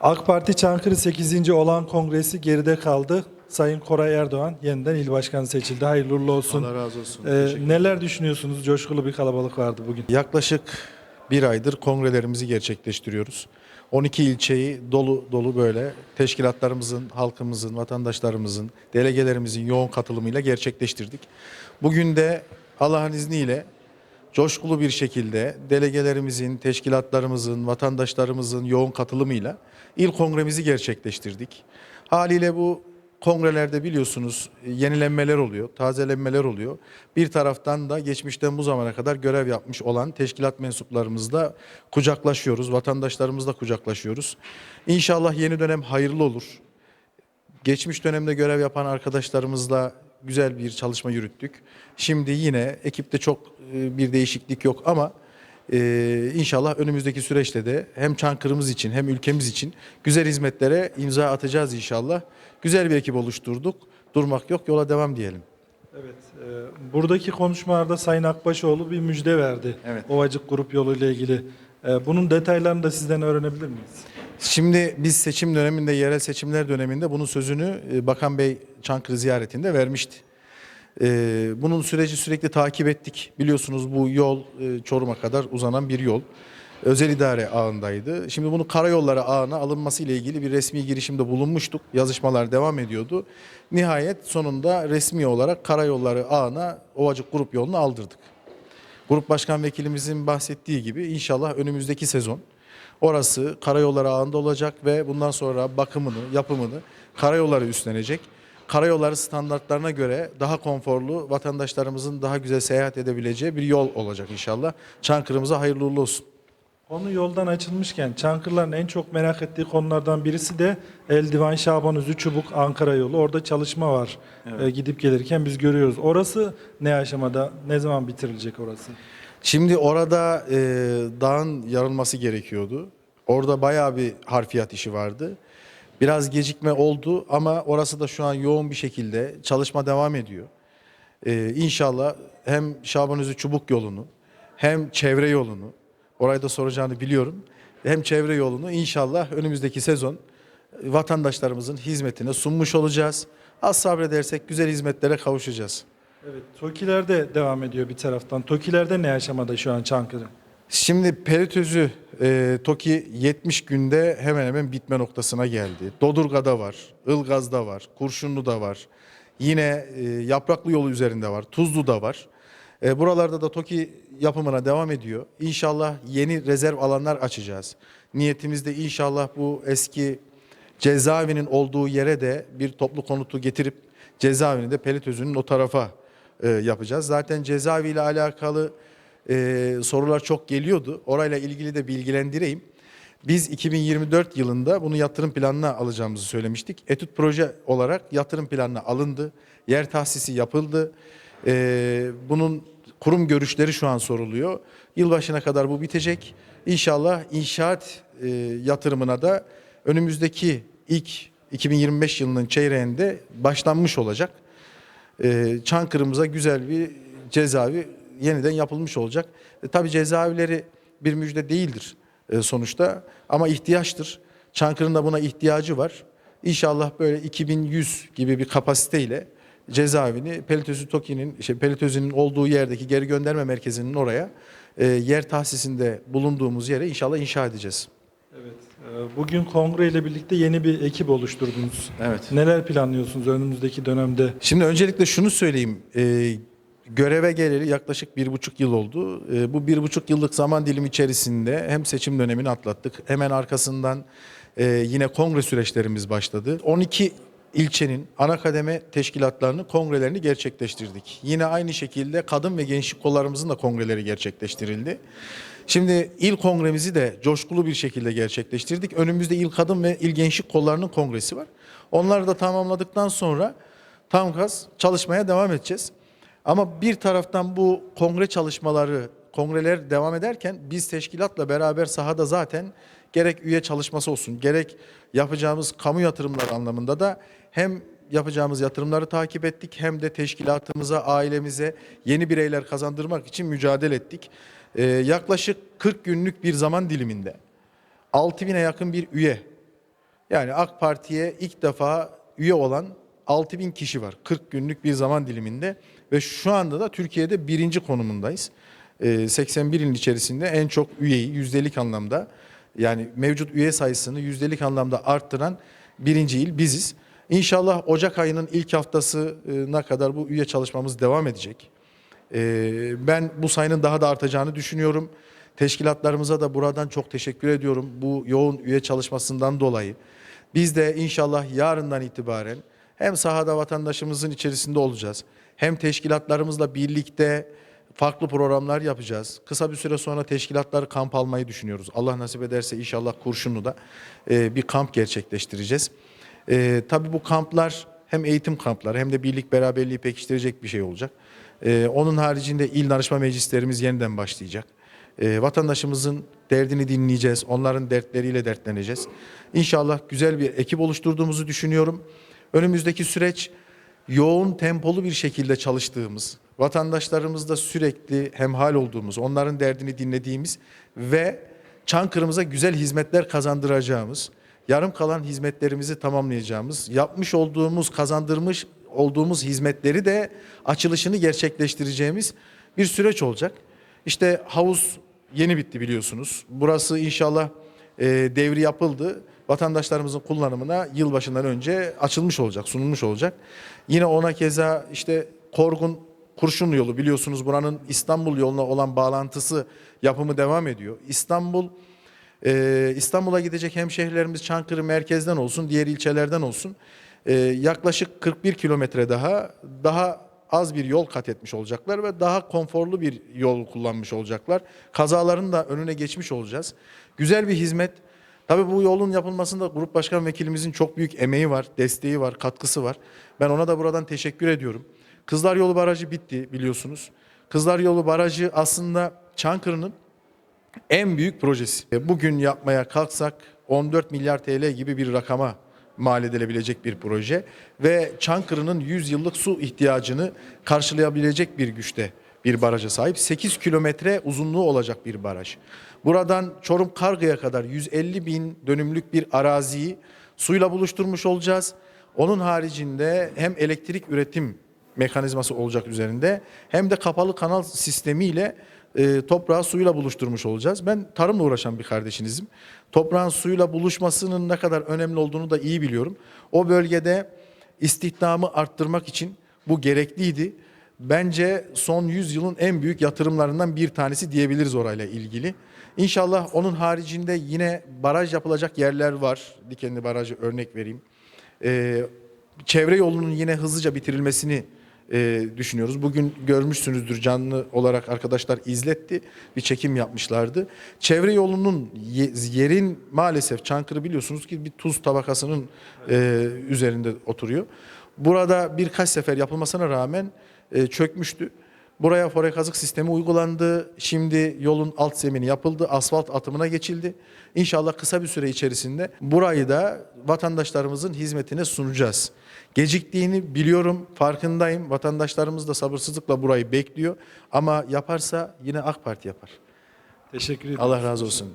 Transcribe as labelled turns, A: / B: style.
A: AK Parti Çankırı 8. olan kongresi geride kaldı. Sayın Koray Erdoğan yeniden il başkanı seçildi. Hayırlı uğurlu olsun.
B: Allah razı olsun.
A: Ee,
B: Teşekkür
A: neler düşünüyorsunuz? Coşkulu bir kalabalık vardı bugün.
B: Yaklaşık bir aydır kongrelerimizi gerçekleştiriyoruz. 12 ilçeyi dolu dolu böyle teşkilatlarımızın, halkımızın, vatandaşlarımızın, delegelerimizin yoğun katılımıyla gerçekleştirdik. Bugün de Allah'ın izniyle coşkulu bir şekilde delegelerimizin, teşkilatlarımızın, vatandaşlarımızın yoğun katılımıyla il kongremizi gerçekleştirdik. Haliyle bu kongrelerde biliyorsunuz e, yenilenmeler oluyor, tazelenmeler oluyor. Bir taraftan da geçmişten bu zamana kadar görev yapmış olan teşkilat mensuplarımızla kucaklaşıyoruz, vatandaşlarımızla kucaklaşıyoruz. İnşallah yeni dönem hayırlı olur. Geçmiş dönemde görev yapan arkadaşlarımızla güzel bir çalışma yürüttük. Şimdi yine ekipte çok e, bir değişiklik yok ama e, inşallah önümüzdeki süreçte de hem Çankırımız için hem ülkemiz için güzel hizmetlere imza atacağız inşallah. Güzel bir ekip oluşturduk. Durmak yok, yola devam diyelim.
A: Evet. e, buradaki konuşmalarda Sayın Akbaşoğlu bir müjde verdi.
B: Evet.
A: Ovacık Grup Yolu ile ilgili. E, bunun detaylarını da sizden öğrenebilir miyiz?
B: Şimdi biz seçim döneminde, yerel seçimler döneminde bunun sözünü e, Bakan Bey Çankırı ziyaretinde vermişti. E, Bunun süreci sürekli takip ettik. Biliyorsunuz bu yol e, Çorum'a kadar uzanan bir yol. Özel idare ağındaydı. Şimdi bunu karayolları ağına alınması ile ilgili bir resmi girişimde bulunmuştuk. Yazışmalar devam ediyordu. Nihayet sonunda resmi olarak karayolları ağına Ovacık Grup yolunu aldırdık. Grup Başkan Vekilimizin bahsettiği gibi inşallah önümüzdeki sezon orası karayolları ağında olacak ve bundan sonra bakımını, yapımını karayolları üstlenecek. Karayolları standartlarına göre daha konforlu, vatandaşlarımızın daha güzel seyahat edebileceği bir yol olacak inşallah. Çankırımıza hayırlı uğurlu olsun.
A: Konu yoldan açılmışken Çankırıların en çok merak ettiği konulardan birisi de Eldivan Şabanözü Çubuk Ankara yolu. Orada çalışma var. E, gidip gelirken biz görüyoruz. Orası ne aşamada? Ne zaman bitirilecek orası?
B: Şimdi orada e, dağın yarılması gerekiyordu. Orada bayağı bir harfiyat işi vardı. Biraz gecikme oldu ama orası da şu an yoğun bir şekilde çalışma devam ediyor. E, inşallah hem Şabanözü Çubuk yolunu hem çevre yolunu orayı da soracağını biliyorum. Hem çevre yolunu inşallah önümüzdeki sezon vatandaşlarımızın hizmetine sunmuş olacağız. Az sabredersek güzel hizmetlere kavuşacağız.
A: Evet, TOKİ'ler de devam ediyor bir taraftan. TOKİ'lerde ne aşamada şu an Çankırı?
B: Şimdi peritözü e, TOKİ 70 günde hemen hemen bitme noktasına geldi. Dodurga'da var, Ilgaz'da var, Kurşunlu'da var. Yine e, Yapraklı yolu üzerinde var, Tuzlu'da var. E, buralarda da TOKİ yapımına devam ediyor. İnşallah yeni rezerv alanlar açacağız. Niyetimiz de inşallah bu eski cezaevinin olduğu yere de bir toplu konutu getirip cezaevini de Pelitözü'nün o tarafa e, yapacağız. Zaten cezaevi ile alakalı e, sorular çok geliyordu. Orayla ilgili de bilgilendireyim. Biz 2024 yılında bunu yatırım planına alacağımızı söylemiştik. Etüt proje olarak yatırım planına alındı. Yer tahsisi yapıldı. E, bunun kurum görüşleri şu an soruluyor. Yılbaşına kadar bu bitecek. İnşallah inşaat e, yatırımına da önümüzdeki ilk 2025 yılının çeyreğinde başlanmış olacak. E, Çankırımıza güzel bir cezaevi yeniden yapılmış olacak. E, tabii cezaevleri bir müjde değildir e, sonuçta ama ihtiyaçtır. Çankırı'nın da buna ihtiyacı var. İnşallah böyle 2100 gibi bir kapasiteyle cezaevini Pelitözü Toki'nin, işte Pelitözü'nün olduğu yerdeki geri gönderme merkezinin oraya e, yer tahsisinde bulunduğumuz yere inşallah inşa edeceğiz.
A: Evet. e, Bugün kongre ile birlikte yeni bir ekip oluşturdunuz.
B: Evet.
A: Neler planlıyorsunuz önümüzdeki dönemde?
B: Şimdi öncelikle şunu söyleyeyim. Ee, göreve geleli yaklaşık bir buçuk yıl oldu. Ee, bu bir buçuk yıllık zaman dilimi içerisinde hem seçim dönemini atlattık. Hemen arkasından e, yine kongre süreçlerimiz başladı. 12 ilçenin ana kademe teşkilatlarının kongrelerini gerçekleştirdik. Yine aynı şekilde kadın ve gençlik kollarımızın da kongreleri gerçekleştirildi. Şimdi il kongremizi de coşkulu bir şekilde gerçekleştirdik. Önümüzde il kadın ve il gençlik kollarının kongresi var. Onları da tamamladıktan sonra tam gaz çalışmaya devam edeceğiz. Ama bir taraftan bu kongre çalışmaları, kongreler devam ederken biz teşkilatla beraber sahada zaten gerek üye çalışması olsun, gerek yapacağımız kamu yatırımları anlamında da hem yapacağımız yatırımları takip ettik hem de teşkilatımıza, ailemize yeni bireyler kazandırmak için mücadele ettik. Ee, yaklaşık 40 günlük bir zaman diliminde 6000'e yakın bir üye Yani AK Parti'ye ilk defa üye olan 6000 kişi var 40 günlük bir zaman diliminde ve şu anda da Türkiye'de birinci konumundayız. Ee, 81 ilin içerisinde en çok üyeyi yüzdelik anlamda yani mevcut üye sayısını yüzdelik anlamda arttıran birinci il biziz. İnşallah Ocak ayının ilk haftasına kadar bu üye çalışmamız devam edecek. Ee, Ben bu sayının daha da artacağını düşünüyorum. Teşkilatlarımıza da buradan çok teşekkür ediyorum bu yoğun üye çalışmasından dolayı. Biz de inşallah yarından itibaren hem sahada vatandaşımızın içerisinde olacağız. Hem teşkilatlarımızla birlikte farklı programlar yapacağız. Kısa bir süre sonra teşkilatları kamp almayı düşünüyoruz. Allah nasip ederse inşallah Kurşunlu'da e, bir kamp gerçekleştireceğiz. E, tabii bu kamplar hem eğitim kampları hem de birlik beraberliği pekiştirecek bir şey olacak. E, onun haricinde il danışma meclislerimiz yeniden başlayacak. E, vatandaşımızın derdini dinleyeceğiz. Onların dertleriyle dertleneceğiz. İnşallah güzel bir ekip oluşturduğumuzu düşünüyorum. Önümüzdeki süreç yoğun tempolu bir şekilde çalıştığımız, vatandaşlarımızla sürekli hemhal olduğumuz, onların derdini dinlediğimiz ve Çankırı'mıza güzel hizmetler kazandıracağımız, yarım kalan hizmetlerimizi tamamlayacağımız, yapmış olduğumuz, kazandırmış olduğumuz hizmetleri de açılışını gerçekleştireceğimiz bir süreç olacak. İşte havuz yeni bitti biliyorsunuz. Burası inşallah e, devri yapıldı. Vatandaşlarımızın kullanımına yılbaşından önce açılmış olacak, sunulmuş olacak. Yine ona keza işte Korgun Kurşunlu yolu biliyorsunuz buranın İstanbul yoluna olan bağlantısı yapımı devam ediyor. İstanbul ee, İstanbul'a gidecek hemşehrilerimiz Çankırı merkezden olsun, diğer ilçelerden olsun ee, yaklaşık 41 kilometre daha daha az bir yol kat etmiş olacaklar ve daha konforlu bir yol kullanmış olacaklar. Kazaların da önüne geçmiş olacağız. Güzel bir hizmet. Tabii bu yolun yapılmasında Grup Başkan Vekilimizin çok büyük emeği var, desteği var, katkısı var. Ben ona da buradan teşekkür ediyorum. Kızlar Yolu Barajı bitti biliyorsunuz. Kızlar Yolu Barajı aslında Çankırı'nın en büyük projesi. Bugün yapmaya kalksak 14 milyar TL gibi bir rakama mal edilebilecek bir proje ve Çankırı'nın 100 yıllık su ihtiyacını karşılayabilecek bir güçte bir baraja sahip. 8 kilometre uzunluğu olacak bir baraj. Buradan Çorum Kargı'ya kadar 150 bin dönümlük bir araziyi suyla buluşturmuş olacağız. Onun haricinde hem elektrik üretim mekanizması olacak üzerinde hem de kapalı kanal sistemiyle e, toprağı suyla buluşturmuş olacağız. Ben tarımla uğraşan bir kardeşinizim. Toprağın suyla buluşmasının ne kadar önemli olduğunu da iyi biliyorum. O bölgede istihdamı arttırmak için bu gerekliydi. Bence son 100 yılın en büyük yatırımlarından bir tanesi diyebiliriz orayla ilgili. İnşallah onun haricinde yine baraj yapılacak yerler var. Dikenli Barajı örnek vereyim. Ee, çevre yolunun yine hızlıca bitirilmesini e, düşünüyoruz. Bugün görmüşsünüzdür canlı olarak arkadaşlar izletti. Bir çekim yapmışlardı. Çevre yolunun ye- yerin maalesef Çankırı biliyorsunuz ki bir tuz tabakasının e, üzerinde oturuyor. Burada birkaç sefer yapılmasına rağmen e, çökmüştü. Buraya fore kazık sistemi uygulandı. Şimdi yolun alt zemini yapıldı. Asfalt atımına geçildi. İnşallah kısa bir süre içerisinde burayı da vatandaşlarımızın hizmetine sunacağız. Geciktiğini biliyorum, farkındayım. Vatandaşlarımız da sabırsızlıkla burayı bekliyor. Ama yaparsa yine AK Parti yapar.
A: Teşekkür ederim.
B: Allah razı olsun.